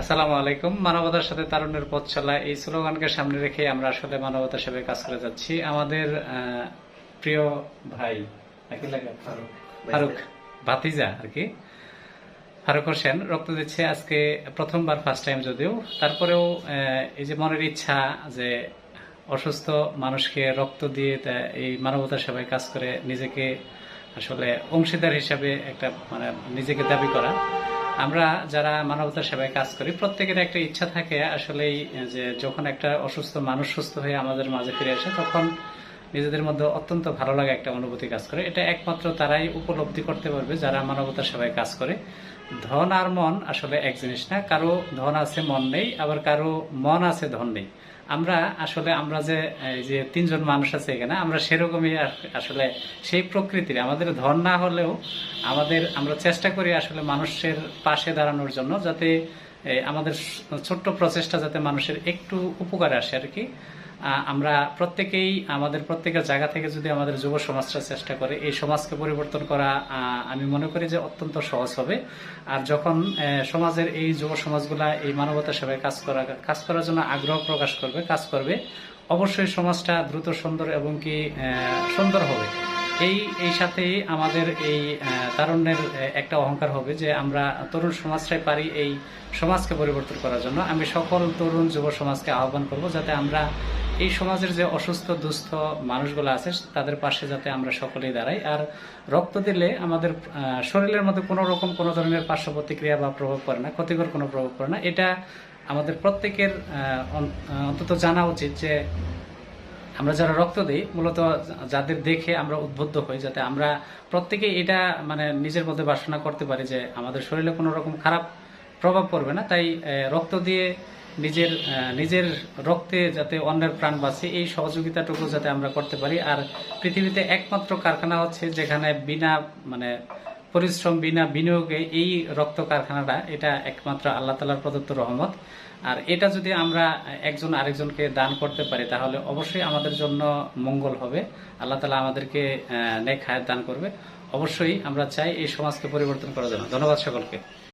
আসসালামু আলাইকুম। মানবতার সাথে তারুণ্যের পথ চলা এই স্লোগানকে সামনে রেখে আমরা আসলে মানবতার সেবায় কাজ করে যাচ্ছি। আমাদের প্রিয় ভাই ফারুক। ভাতিজা আর কি। ফারুক হোসেন রক্ত দিচ্ছে আজকে প্রথমবার ফার্স্ট টাইম যদিও। তারপরেও এই যে মনের ইচ্ছা যে অসুস্থ মানুষকে রক্ত দিয়ে এই মানবতার সেবায় কাজ করে নিজেকে আসলে অংশীদার হিসাবে একটা মানে নিজেকে দাবি করা। আমরা যারা মানবতার সেবায় কাজ করি প্রত্যেকের একটা ইচ্ছা থাকে আসলে যে যখন একটা অসুস্থ মানুষ সুস্থ হয়ে আমাদের মাঝে ফিরে আসে, তখন নিজেদের মধ্যে অত্যন্ত ভালো লাগা একটা অনুভূতি কাজ করে। এটা একমাত্র তারাই উপলব্ধি করতে পারবে যারা মানবতার সেবায় কাজ করে। ধন আর মন আসলে এক জিনিস না, কারও ধন আছে, মন নেই, আবার কারও মন আছে, ধন নেই। আমরা আসলে, আমরা যে যে তিনজন মানুষ আছে এখানে, আমরা সেরকমই আসলে সেই প্রকৃতির। আমাদের ধন না হলেও আমাদের, আমরা চেষ্টা করি আসলে মানুষের পাশে দাঁড়ানোর জন্য যাতে আমাদের ছোট্ট প্রচেষ্টা যাতে মানুষের একটু উপকারে আসে আর কি। আমরা প্রত্যেকেই আমাদের প্রত্যেকের জায়গা থেকে যদি আমাদের যুব সমাজটা চেষ্টা করে, এই সমাজকে পরিবর্তন করা আমি মনে করি যে অত্যন্ত সহজ হবে। আর যখন সমাজের এই যুব সমাজগুলা এই মানবতা সেবায় কাজ করা, কাজ করার জন্য আগ্রহ প্রকাশ করবে, কাজ করবে, অবশ্যই সমাজটা দ্রুত সুন্দর এবং কি সুন্দর হবে। এই এই সাথেই আমাদের এই তারুণ্যের একটা অহংকার হবে যে আমরা তরুণ সমাজটাই পারি এই সমাজকে পরিবর্তন করার জন্য। আমি সকল তরুণ যুব সমাজকে আহ্বান করব যাতে আমরা এই সমাজের যে অসুস্থ, দুস্থ মানুষগুলো আছে, তাদের পাশে যাতে আমরা সকলেই দাঁড়াই। আর রক্ত দিলে আমাদের শরীরের মধ্যে কোনো রকম কোনো ধরনের পার্শ্ব প্রতিক্রিয়া বা প্রভাব পড়ে না, ক্ষতিকর কোনো প্রভাব পড়ে না। এটা আমাদের প্রত্যেকের অন্তত জানা উচিত যে আমরা যারা রক্ত দিই, মূলত যাদের দেখে আমরা উদ্বুদ্ধ হই, যাতে আমরা প্রত্যেকে এটা মানে নিজের মধ্যে বাসনা করতে পারি যে আমাদের শরীরে কোনো রকম খারাপ প্রভাব পড়বে না। তাই রক্ত দিয়ে নিজের নিজের রক্তে যাতে অন্যের প্রাণ বাঁচে, এই সহযোগিতাটুকু যাতে আমরা করতে পারি। আর পৃথিবীতে একমাত্র কারখানা হচ্ছে যেখানে বিনা মানে পরিশ্রম, বিনা বিনিয়োগে এই রক্ত কারখানাটা, এটা একমাত্র আল্লাহ তালার প্রদত্ত রহমত। আর এটা যদি আমরা একজন আরেকজনকে দান করতে পারি, তাহলে অবশ্যই আমাদের জন্য মঙ্গল হবে। আল্লাহ তালা আমাদেরকে নেক হায়াত দান করবে। অবশ্যই আমরা চাই এই সমাজকে পরিবর্তন করার জন্য। ধন্যবাদ সকলকে।